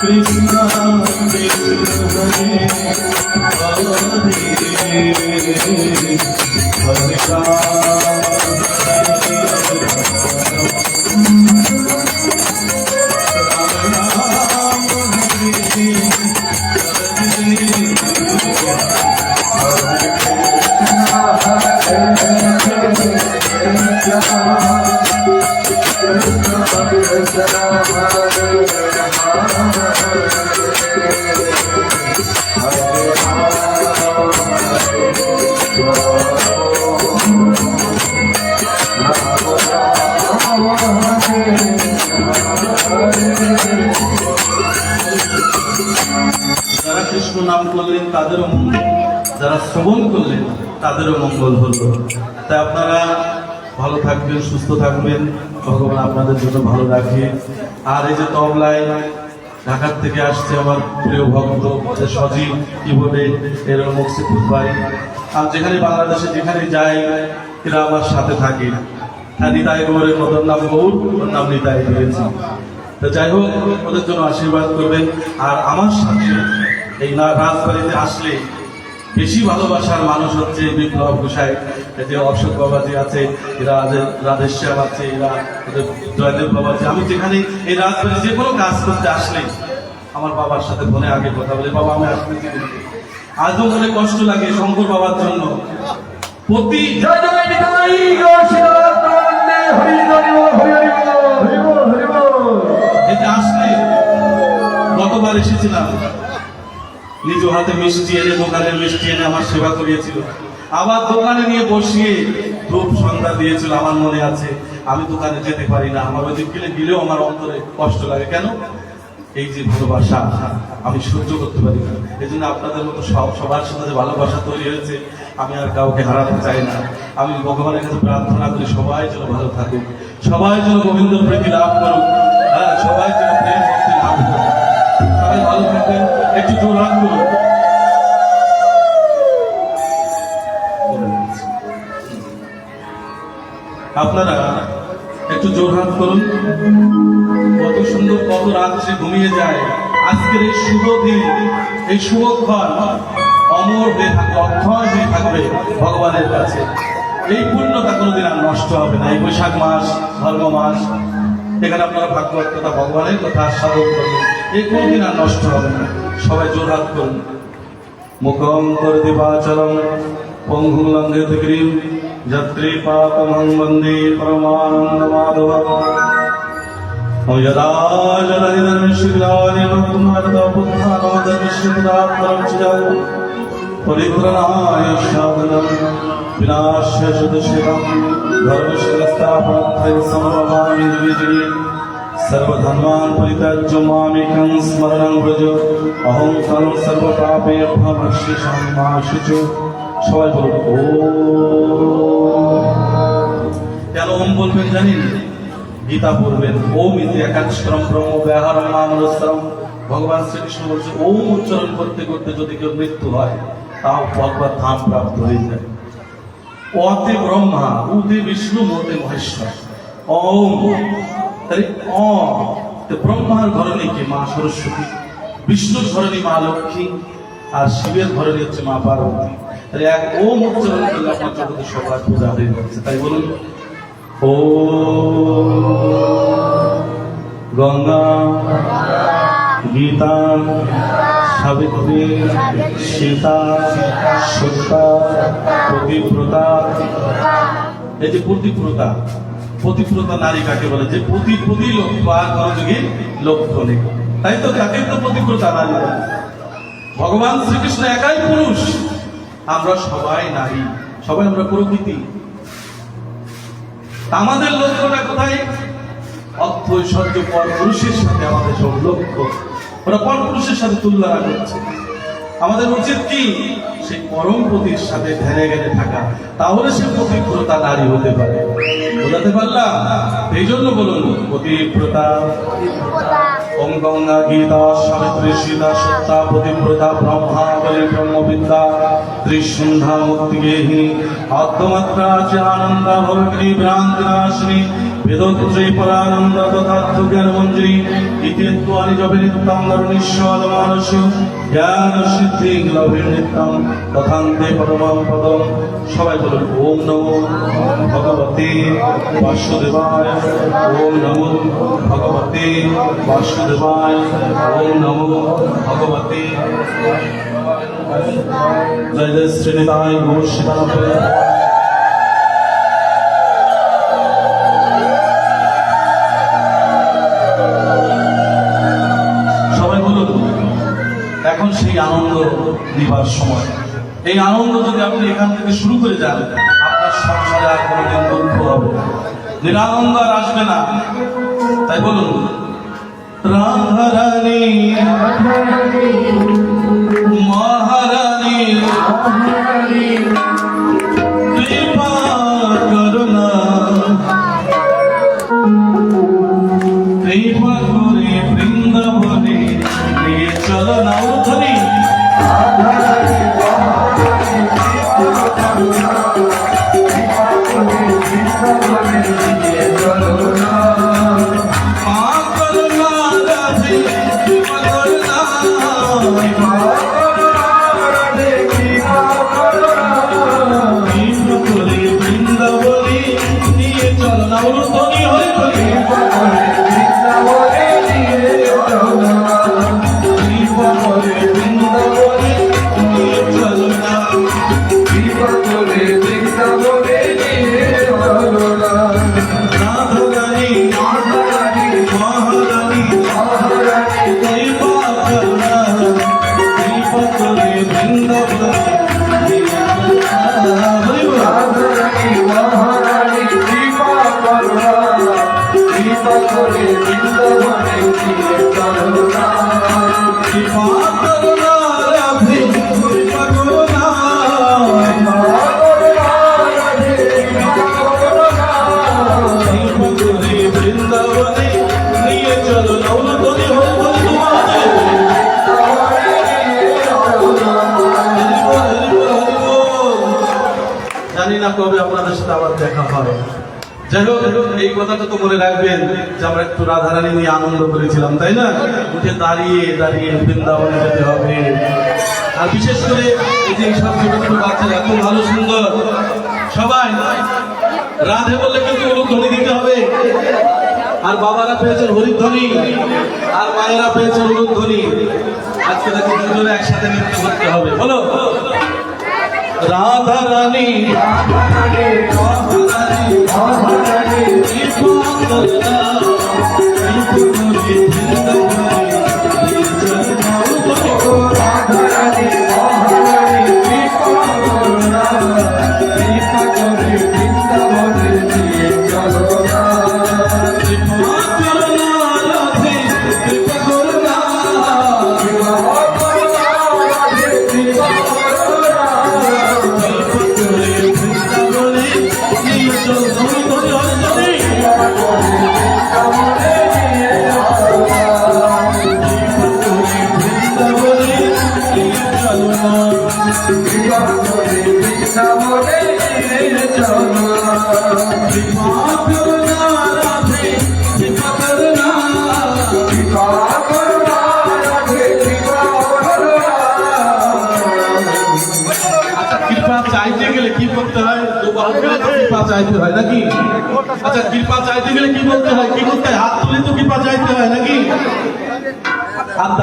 Krishna Krishna নাম করলেন তাদেরও মঙ্গল। যারা শ্রবণ করলেন তাদেরও মঙ্গল হলো। তাই আপনারা ভালো থাকবেন, সুস্থ থাকবেন। ভগবান আপনাদের জন্য ভালো রাখে। আর এই যে তবলায় ঢাকার থেকে আসছে আমার প্রিয় ভক্ত সজীব কিবোর্ডে এর মুক্তিপুর ভাই। আর যেখানে বাংলাদেশে যেখানে যাই এরা আমার সাথে থাকে। হ্যাঁ নিতাই গৌরের মতন নাম গৌর ওর নাম নিতাই দিয়েছি। তো যাই হোক, ওদের জন্য আশীর্বাদ করবেন। আর আমার সাথে এই রাজবাড়িতে আসলে বেশি ভালোবাসার মানুষ হচ্ছে বিপ্লব গোসাই এতে অশোক বাবাজি আছে এরা রাধেশ্যাম আছে, এরা জয়দেব বাবাজি আমি যেখানে এই রাজবাড়ি যে কোনো কাজ করতে আসলে আমার বাবার সাথে ফোনে আগে কথা বলি, বাবা, আমি আসতেছি আজও মনে কষ্ট লাগে শঙ্কর বাবার জন্য। প্রতি আসলে গতবার এসেছিলাম। নিজ হাতে মিষ্টি এনে দোকানের মিষ্টি এনে আমার সেবা করিয়েছিল। আবার দোকানে নিয়ে বসিয়ে ধূপ সন্ধ্যা দিয়েছিল, আমার মনে আছে, আমি দোকানে যেতে পারি না। আমার ওই গেলে গেলেও আমার অন্তরে কষ্ট লাগে। কেন? এই যে ভালোবাসা, আমি সহ্য করতে পারি না। এই জন্য আপনাদের মতো সব, সবার সাথে যে ভালোবাসা তৈরি হয়েছে, আমি আর কাউকে হারাতে চাই না। আমি ভগবানের কাছে প্রার্থনা করি, সবাই যেন ভালো থাকুক। সবাই যেন গোবিন্দ প্রীতি লাভ করুক। হ্যাঁ সবাই যেন আপনারা একটু করুন। কত সুন্দর, কত রাত সে ঘুমিয়ে যায়। আজকের এই শুভ দিন, এই শুভক্ষণ অমর হয়ে থাকবে, অক্ষয় হয়ে থাকবে ভগবানের কাছে। এই কোনোদিন আর নষ্ট হবে না। এই বৈশাখ মাস ধর্ম মাস, এখানে আপনারা ভাগবত কথা ভগবানের কথা সাধন করবেন এই কোনোদিন আর নষ্ট হবে না সবাই জোর হাত করুন মুখম করদিবাচলম পঙ্গুম লঙ্ঘিত গিরিম যত্রী পাতমহং বন্দে পরমানন্দ মাধব यदा जलनिधर्मशिलानि भक्तुमर्द बुद्धानोदर्शिदात्मरं चिरं परित्रणाय साधनं विनाश्य शुतशिरं धर्मशिलस्थापनर्थै सम्भवामि द्विजये सर्वधर्मान् परित्यज्य मामेकं स्मरणं व्रज अहं तं सर्वपापेभ्यो भक्षिषं मा शुचो সবাই বলুন ও কেন ওম বলবেন জানেন গীতা পড়বেন ওম ইতি একাক্ষরম ব্রহ্ম ব্যাহারম মামলস্বরম ভগবান শ্রীকৃষ্ণ বলছে ওম উচ্চারণ করতে করতে যদি কেউ মৃত্যু হয় তাও পদ বা ধাম প্রাপ্ত হয়ে যায় অতে ব্রহ্মা উদে বিষ্ণু মতে মহেশ্বর ওম তাহলে, অ, তো ব্রহ্মার ধরনী কি? মা সরস্বতী, বিষ্ণুর ধরনী মা লক্ষ্মী, আর শিবের ধরনী হচ্ছে মা পার্বতী। তাহলে এক ওম উচ্চারণ করলে আপনার জগতে সবার পূজা হয়ে যাচ্ছে তাই বলুন। ও গঙ্গা, গীতা, সাবিত্রী, সীতা, সত্তা, প্রতিব্রতা। এই যে প্রতিব্রতা প্রতিব্রতা নারী কাকে বলে? যে প্রতি লক্ষ্য নেই তাই তো তাকে তো নারী বলে। ভগবান শ্রীকৃষ্ণ একাই পুরুষ। আমরা সবাই নারী। সবাই আমরা প্রকৃতি। আমাদের লক্ষ্যটা কোথায়? অর্থ, ঐশ্বর্য পর পুরুষের সাথে আমাদের সব লক্ষ্য ওরা পর পুরুষের সাথে তুলনা করছে। আমাদের উচিত কি? সেই পরম পতির সাথে ধ্যানে গেলে থাকা। তাহলে সে পতিব্রতা নারী হতে পারে। বোঝাতে পারলাম? এই জন্য বলুন পতিব্রতা। গঙ্গা গীতা সাবিত্রী সীতা সত্তা পতিব্রতা ব্রহ্মা বলে ব্রহ্মবিদ্যা। ত্রিসন্ধ্যা মুক্তিগেহি আত্মমাত্রা চ আনন্দা ভগিনী ভ্রান্তিনাশিনী বেদত্রী পরানন্দ তথার্থ জ্ঞান মঞ্জরি ইত্যত্বানি জবে নিত্যং নরনিশ্বর মানস জ্ঞান সিদ্ধি লভে নিত্যং তথান্তে পরমং পদম। সবাই বলুন, ওম নমো ভগবতে বাসুদেবায়, ওম নমো ভগবতে বাসুদেবায়, ওম নমো ভগবতে। জয় জয় শ্রীনিতায় ঘোষ সেই আনন্দ দিবার সময়। এই আনন্দ যদি আপনি এখান থেকে শুরু করে যান আপনার সংসারে আর কোনোদিন দুঃখ হবে নিরানন্দ আর আসবে না। তাই বলুন রাধারানী মহারানী জানি না কবে আপনাদের সাথে আবার দেখা হয় যাই হোক, এই কথাটা তো মনে রাখবেন যে আমরা একটু রাধারানী নিয়ে আনন্দ করেছিলাম, তাই না? উঠে দাঁড়িয়ে দাঁড়িয়ে বৃন্দাবনে যেতে হবে। আর বিশেষ করে এই যে সব ছোট ছোট বাচ্চারা, এত ভালো সুন্দর। সবাই, রাধে বললে কিন্তু উলুধ্বনি দিতে হবে। আর বাবারা পেয়েছেন হরিধ্বনি আর মায়েরা পেয়েছেন উলুধ্বনি আজকে দেখো দুজনে একসাথে নৃত্য করতে হবে। বলো। রাধা রানী রাধা রানী রাধা রানী রাধা রানী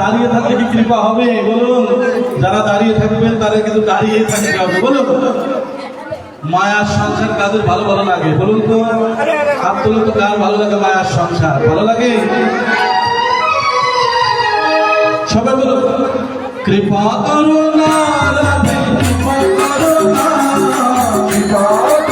দাঁড়িয়ে থাকলে কি কৃপা হবে? বলুন। যারা দাঁড়িয়ে থাকবেন, তারা কিন্তু দাঁড়িয়ে থাকতে হবে। বলুন। মায়ার সংসার কাদের ভালো ভালো লাগে? বলুন তো। হাত তুলে তো কার ভালো লাগে মায়ার সংসার? ভালো লাগে? সবাই বলুন। কৃপা করুন কৃপা করুন কৃপা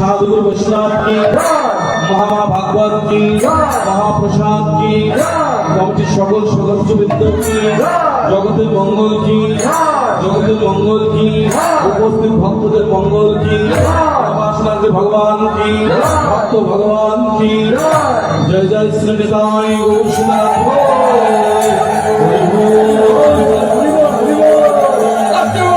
সাধু বৈষ্ণব কি? মহামা ভাগবত কি? মহাপ্রসাদ কি? কমিটির সকল সদস্যবৃন্দ কি? জগতের মঙ্গল কি? জগতের মঙ্গল কি? উপস্থিত ভক্তদের মঙ্গল কি? ভগবান কি? ভক্ত ভগবান কি? জয় জয় শ্রী নিতাই আজকের